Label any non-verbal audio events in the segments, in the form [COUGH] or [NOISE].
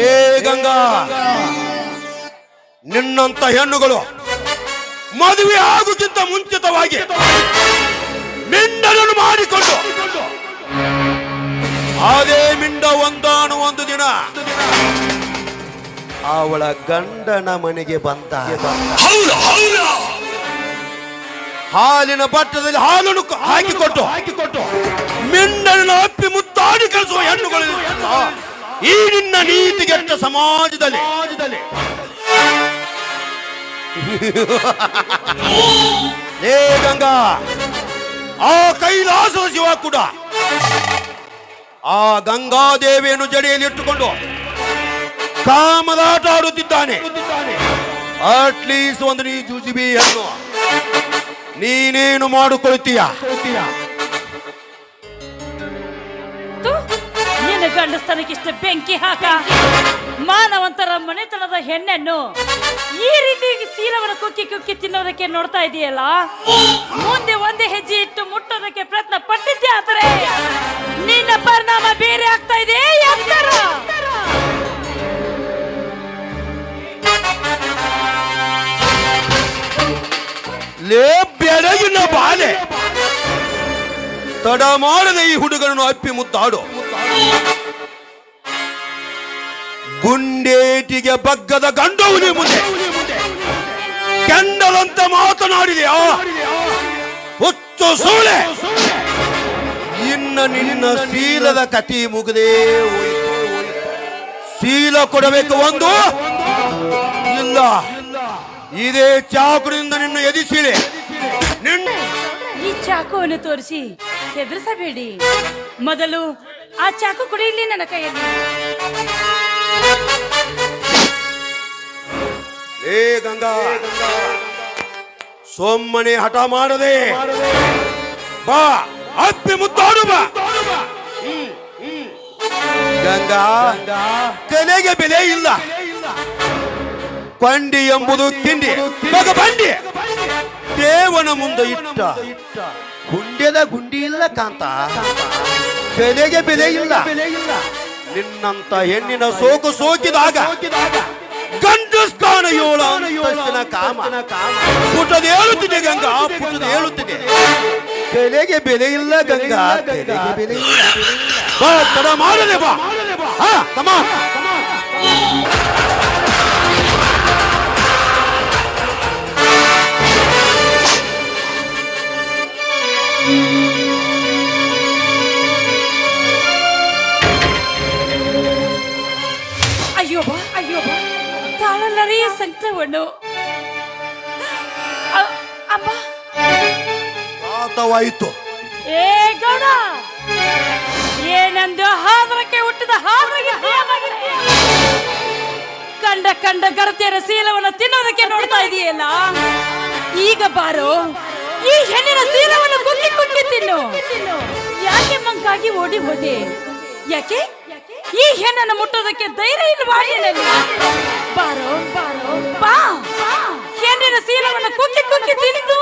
ಏ ಗಂಗಾ ನಿನ್ನಂತ ಹೆಣ್ಣುಗಳು ಮದುವೆ ಆಗುಕ್ಕಿಂತ ಮುಂಚಿತವಾಗಿ ಮಿಂಡನನ್ನು ಮಾಡಿಕೊಂಡು ಅದೇ ಮಿಂಡ ಒಂದಾನು ಒಂದು ದಿನ ಅವಳ ಗಂಡನ ಮನೆಗೆ ಬಂತ ಹಾಲಿನ ಬಟ್ಟದಲ್ಲಿ ಹಾಲನ್ನು ಹಾಕಿಕೊಟ್ಟು ಹಾಕಿಕೊಟ್ಟು. ಮಿಂಡನ ಮುತ್ತಾಡಿ ಕಳಿಸುವ ಹೆಣ್ಣುಗಳು ಈ ನಿನ್ನ ನೀತಿಗೆಟ್ಟ ಸಮಾಜದಲ್ಲಿ. ಏ [LAUGHS] ಗಂಗಾ ಆ ಕೈಲಾಸ ಶಿವ ಕೂಡ ಆ ಗಂಗಾದೇವಿಯನ್ನು ಜಡೆಯಲ್ಲಿ ಇಟ್ಟುಕೊಂಡು ಕಾಮದಾಟ ಆಡುತ್ತಿದ್ದಾನೆ. ಅಟ್ಲೀಸ್ಟ್ ಒಂದು ನೀ ಜುಜುಬಿಯನ್ನು ನೀನೇನು ಮಾಡಿಕೊಳ್ತೀಯ ಗಂಡಸ್ತನಕ್ಕಿಷ್ಟ ಬೆಂಕಿ ಹಾಕ. ಮಾನವಂತರ ಮನೆತನದ ಹೆಣ್ಣನ್ನು ಈ ರೀತಿ ಸೀಲವನ್ನು ಕುಕ್ಕಿ ಕುಕ್ಕಿ ತಿನ್ನೋದಕ್ಕೆ ನೋಡ್ತಾ ಇದೆಯಲ್ಲ? ಮುಂದೆ ಒಂದೇ ಹೆಜ್ಜೆ ಇಟ್ಟು ಮುಟ್ಟೋದಕ್ಕೆ ಪ್ರಯತ್ನ ಪಟ್ಟಿದ್ದೆ ಆದರೆ ನಿನ್ನ ಪರಿಣಾಮ ಬೇರೆ ಆಗ್ತಾ ಇದೆ ಬಾಲೆ ತಡ ಮಾಡದೆ ಈ ಹುಡುಗರನ್ನು ಅಪ್ಪಿ ಮುತ್ತಾಡು ಗುಂಡೇಟಿಗೆ ಬಗ್ಗದ ಗಂಡವನಿ ಮುಂದೆ. ಕೆಂಡದಂತ ಮಾತನಾಡಿದೆಯಾ ಹುಚ್ಚು ಸೂಳೆ. ಇನ್ನ ನಿನ್ನ ಶೀಲದ ಕತಿ ಮುಗದೇ ಶೀಲ ಕೊಡಬೇಕು ಒಂದು. ಇಲ್ಲ. ಇದೇ ಚಾಕುನಿಂದ ನಿನ್ನ ಎದಿಸಿಳೆ ನಿನ್ನ ಈ ಚಾಕುವನ್ನು ತೋರಿಸಿ ಹೆದರಿಸಬೇಡಿ ಮೊದಲು ಆ ಚಾಕು ಕುಡಿಯಲಿ ಇಲ್ಲಿ ನನ್ನ ಕೈಯಲ್ಲಿ. ಏ ಗಂಗಾ ಸೊಮ್ಮನೆ ಹಠ ಮಾಡದೆ ಬಾ ಅತ್ತಿ ಮುತ್ತಾಡು ಬಾ. ಹ್ಮ್, ಹ್ಮ್. ಗಂಗಾ ಕಲೆಗೆ ಬೆಲೆ ಇಲ್ಲ. ಬಂಡಿ ಎಂಬುದು ತಿಂಡಿ ಮಗ ಬಂಡಿ ದೇವನ ಮುಂದೆ ಇಟ್ಟ. ಗುಂಡೆದ ಗುಂಡಿ ಇಲ್ಲ ಕಾಂತ. ಬೆಲೆಗೆ ಬೆಲೆ ಇಲ್ಲ ನಿನ್ನಂತ ಹೆಣ್ಣಿನ ಸೋಕು ಸೋಕಿದಾಗ ಗಂಡು ಸ್ಥಾನ ಏಳು ಕಾಮನ ಕಾಮ. ಪುಟದ ಹೇಳುತ್ತಿದೆ ಗಂಗಾ, ಪುಟದ ಹೇಳುತ್ತಿದೆ ಬೆಲೆಗೆ ಬೆಲೆ ಇಲ್ಲ ಗಂಗಾ, ಬೆಲೆಗೆ ಬೆಲೆ ಇಲ್ಲ ಬಾ, ತಡ ಮಾಡದೆ ಬಾ. ಹಾ ತಮ್ಮ ಅಯ್ಯೋ ಸಂಕಟವನ್ನು. ಅ- ಅಮ್ಮ. ಆತವಾಯಿತು ಏ ಗೌಡ ಏನಂದು ಹಾದ್ರಕ್ಕೆ ಹುಟ್ಟಿದ ಹಾದ್ರಿಗೆ ಕಂಡ ಕಂಡ ಗರತಿಯರ ಸೀಲವನ್ನು ತಿನ್ನೋದಕ್ಕೆ ನೋಡ್ತಾ ಇದೆಯಲ್ಲ? ಈಗ ಬಾರೋ ಈ ಹೆಣ್ಣಿನ ಸೀಲವನ್ನು ಕುಕ್ಕಿ ಕುಕ್ಕಿ ತಿನ್ನು. ಯಾಕೆ ಮಂಕಾಗಿ ಓಡಿ ಹೋದೆ? ಯಾಕೆ? ಈ ಹೆಣ್ಣನ್ನು ಮುಟ್ಟೋದಕ್ಕೆ ಧೈರ್ಯ ಇಲ್ವಾ ಬಾ. ಹೆಣ್ಣಿನ ಶೀಲವನ್ನು ಕುಕ್ಕಿ ಕುಕ್ಕಿ ತಿಂದು?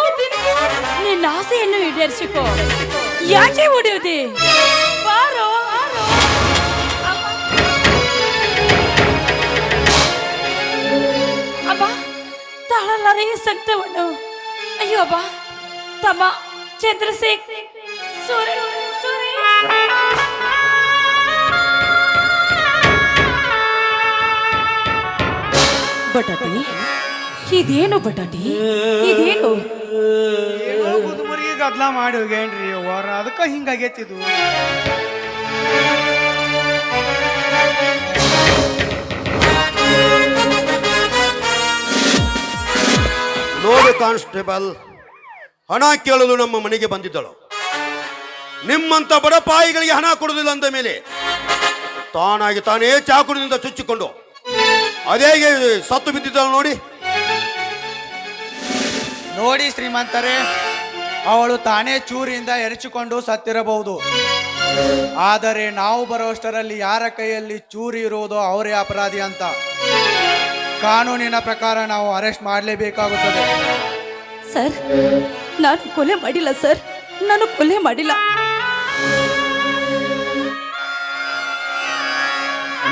ನಿನ್ನ ಆಸೆಯನ್ನು ಈಡೇರಿಸಿಕೋ. ಯಾಕೆ ಹೊಡೆಯೋದೆ? ಬಾರೋ ಅಮ್ಮ ತಾಳಲಾರೆ ಸಂಕಟವನ್ನು. ಅಯ್ಯೋ ಅಬ್ಬ, ತಮ್ಮ ಚಂದ್ರಶೇಖರ್ ಸೂರ್ಯ. ಬಟಾಟಿ? ಇದೇನು ಬಟಾಟಿ? ಇದೇನು? ಏನೋ ಮುದುಮರಿಗೆ ಗದ್ಲ ಮಾಡಿ ಹೋಗ್ಯಾನ್ರಿ ಅವ್ವಾರ. ಅದಕ್ಕ ಹಿಂಗಾಗೈತಿದು. ನೋಡಿ ಕಾನ್ಸ್ಟೇಬಲ್ ಹಣ ಕೇಳಲು ನಮ್ಮ ಮನೆಗೆ ಬಂದಿದ್ದಳು. ನಿಮ್ಮಂತ ಬಡಪಾಯಿಗಳಿಗೆ ಹಣ ಕೊಡುವುದಿಲ್ಲ ಅಂದ ಮೇಲೆ ತಾನಾಗಿ ತಾನೇ ಚಾಕುಡಿನಿಂದ ಚುಚ್ಚಿಕೊಂಡು ಅದೇ ಸತ್ತು ಬಿದ್ದಿದ್ದಳು ನೋಡಿ. ನೋಡಿ ಶ್ರೀಮಂತರೇ ಅವಳು ತಾನೇ ಚೂರಿಯಿಂದ ಎರಚಿಕೊಂಡು ಸತ್ತಿರಬಹುದು. ಆದರೆ ನಾವು ಬರುವಷ್ಟರಲ್ಲಿ ಯಾರ ಕೈಯಲ್ಲಿ ಚೂರಿ ಇರುವುದೋ ಅವರೇ ಅಪರಾಧಿ ಅಂತ. ಕಾನೂನಿನ ಪ್ರಕಾರ ನಾವು ಅರೆಸ್ಟ್ ಮಾಡಲೇಬೇಕಾಗುತ್ತದೆ. ಸರ್ ನಾನು ಕೊಲೆ ಮಾಡಿಲ್ಲ ಸರ್. ನಾನು ಕೊಲೆ ಮಾಡಿಲ್ಲ.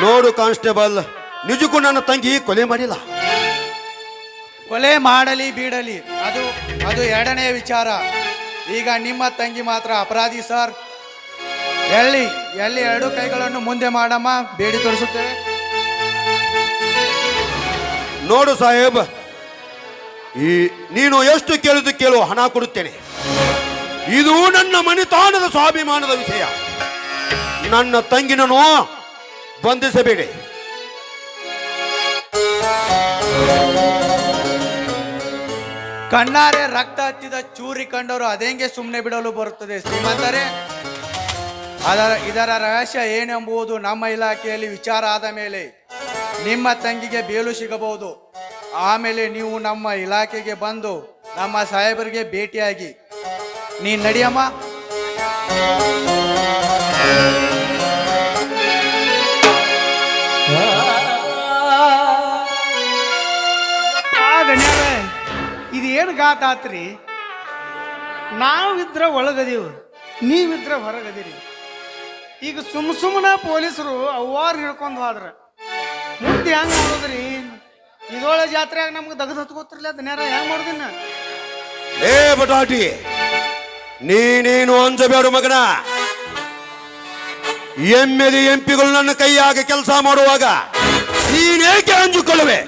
ನೋಡು ಕಾನ್ಸ್ಟೇಬಲ್. ನಿಜಕ್ಕೂ ನನ್ನ ತಂಗಿ ಕೊಲೆ ಮಾಡಿಲ್ಲ. ಕೊಲೆ ಮಾಡಲಿ ಬೀಡಲಿ ಅದು ಅದು ಎರಡನೇ ವಿಚಾರ. ಈಗ ನಿಮ್ಮ ತಂಗಿ ಮಾತ್ರ ಅಪರಾಧಿ ಸರ್. ಎಲ್ಲಿ ಎಲ್ಲಿ ಎರಡು ಕೈಗಳನ್ನು ಮುಂದೆ ಮಾಡಮ್ಮ ಬೇಡಿ ತೋರಿಸುತ್ತೇವೆ ನೋಡು ಸಾಹೇಬ್ ಈ ನೀನು ಎಷ್ಟು ಕೇಳಿದ್ದು ಕೇಳು ಹಣ ಕೊಡುತ್ತೇನೆ. ಇದು ನನ್ನ ಮಣಿತಾಣದ ಸ್ವಾಭಿಮಾನದ ವಿಷಯ. ನನ್ನ ತಂಗಿನನು ಬಂಧಿಸಬೇಡಿ. ಕಣ್ಣಾರೆ ರಕ್ತ ಹತ್ತಿದ ಚೂರಿ ಕಂಡವರು ಅದೇಂಗೆ ಸುಮ್ಮನೆ ಬಿಡಲು ಬರುತ್ತದೆ? ಶ್ರೀಮಂತರೇ, ಅದರ, ಇದರ ರಹಸ್ಯ ಏನೆಂಬುದು ನಮ್ಮ ಇಲಾಖೆಯಲ್ಲಿ ವಿಚಾರ ಆದ ಮೇಲೆ ನಿಮ್ಮ ತಂಗಿಗೆ ಬೇಲು ಸಿಗಬಹುದು. ಆಮೇಲೆ ನೀವು ನಮ್ಮ ಇಲಾಖೆಗೆ ಬಂದು ನಮ್ಮ ಸಾಹೇಬರಿಗೆ ಭೇಟಿಯಾಗಿ. ನೀನ್ ನಡಿಯಮ್ಮ. ಏನು ನಾವಿದ್ರ ಒಳಗದೀವಿ, ನೀವಿದ್ರ ಹೊರಗದಿರಿ. ಈಗ ಸುಮ್ ಸುಮ್ಮನೆ ಪೊಲೀಸರು ಅವ್ವಾರು ಹಿಡ್ಕೊಂಡು ಹೋದ್ರ. ಮುಂದೆ ಹೆಂಗ್ ಮಾಡೋದ್ರಿ? ಇದೊಳ ಜಾತ್ರೆಯಾಗ ನಮ್ಗೆ ದಗದ್ ಹತ್ಕೋತಿರ್ಲಿ ನೇರ ಹೆಂಗ್ ಮಾಡೋದಿನ್ನ ಏ, ಬಟಾಟಿ, ನೀನೇನು ಅಂಜಬೇಡ ಮಗನ? ಎಮ್ಮೆದಿ ಎಂಪಿಗಳು ನನ್ನ ಕೈಯಾಗ ಕೆಲಸ ಮಾಡುವಾಗ ನೀನೇಕೆ ಅಂಜಿಕೊಳ್ಳುವೆ?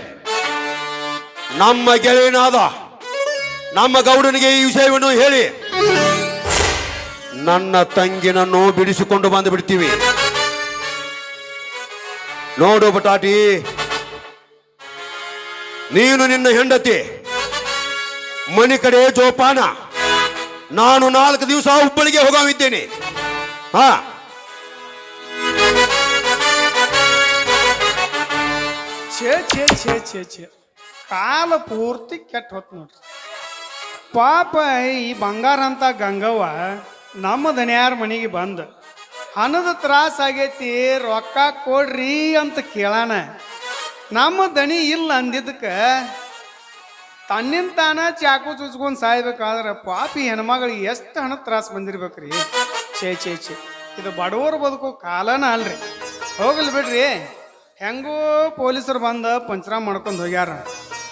ನಮ್ಮ ಗೆಳೆಯನಾದ ನಮ್ಮ ಗೌಡನಿಗೆ ಈ ವಿಷಯವನ್ನು ಹೇಳಿ. ನನ್ನ ತಂಗಿನನ್ನು ಬಿಡಿಸಿಕೊಂಡು ಬಂದು ಬಿಡ್ತೀವಿ. ನೋಡು ಬಟಾಟಿ ನೀನು ನಿನ್ನ ಹೆಂಡತಿ. ಮನೆ ಕಡೆ ಜೋಪಾನ. ನಾನು ನಾಲ್ಕು ದಿವಸ ಹುಬ್ಬಳ್ಳಿಗೆ ಹೋಗಿದ್ದೇನೆ ಹಾ. ಛೇ ಛೇ ಛೇ ಛೇ ಛೇ. ಕಾಲ ಪೂರ್ತಿ ಕೆಟ್ಟ ಹೊತ್ತು ನೋಡ್ರಿ. ಪಾಪ ಈ ಬಂಗಾರ ಅಂತ ಗಂಗವ್ವ ನಮ್ಮ ದನಿಯಾರ ಮನೆಗೆ ಬಂದ. ಹಣದ ತ್ರಾಸ ಆಗೈತಿ, ರೊಕ್ಕ ಕೊಡ್ರಿ ಅಂತ ಕೇಳಾನ. ನಮ್ಮ ದನಿ ಇಲ್ಲ ಅಂದಿದ್ದಕ್ಕೆ ತನ್ನಿಂದ ತಾನ ಚಾಕು ಚುಚ್ಕೊಂಡು ಸಾಯ್ಬೇಕಾದ್ರೆ ಪಾಪಿ ಹೆಣ್ಮಗಳಿಗೆ ಎಷ್ಟು ಹಣ ತ್ರಾಸ ಬಂದಿರ್ಬೇಕ್ರಿ? ಛೇ ಛೇ ಛೇ, ಇದು ಬಡವರು ಬದುಕು ಕಾಲನ ಅಲ್ರಿ. ಹೋಗಲಿ ಬಿಡ್ರಿ. ಹೆಂಗೂ ಪೊಲೀಸರು ಬಂದು ಪಂಚರಾಮ್ ಮಾಡ್ಕೊಂಡು ಹೋಗ್ಯಾರ.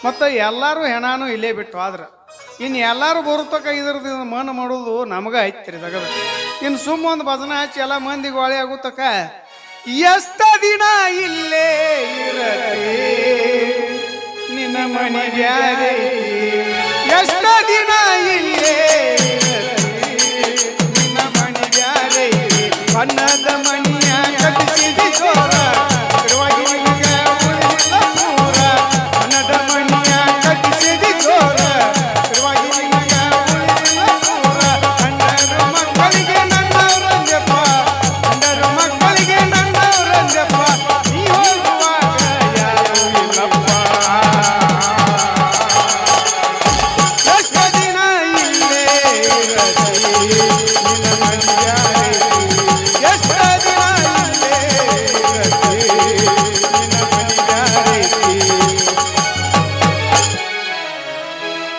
ಮತ್ತು ಎಲ್ಲರೂ ಹೆಣಾನು ಇಲ್ಲೇ ಬಿಟ್ಟು ಆದ್ರ ಇನ್ನು ಎಲ್ಲರೂ ಬರುತ್ತಕ ಇದ್ರದ್ದು ಮನ ಮಾಡೋದು ನಮಗೆ ಐತ್ರಿ ತಗದ. ಇನ್ನು ಸುಮ್ಮ ಒಂದು ಭಜನೆ ಹಚ್ಚಿ ಎಲ್ಲ ಮಂದಿಗೆ ಹೊಳೆ ಆಗುತ್ತಕ ಎಷ್ಟ ದಿನ ಇಲ್ಲೇ ಇರತ್ತೆ ನಿನ್ನ ಮನೆ ಬ್ಯಾರೆ ಎಷ್ಟ ದಿನ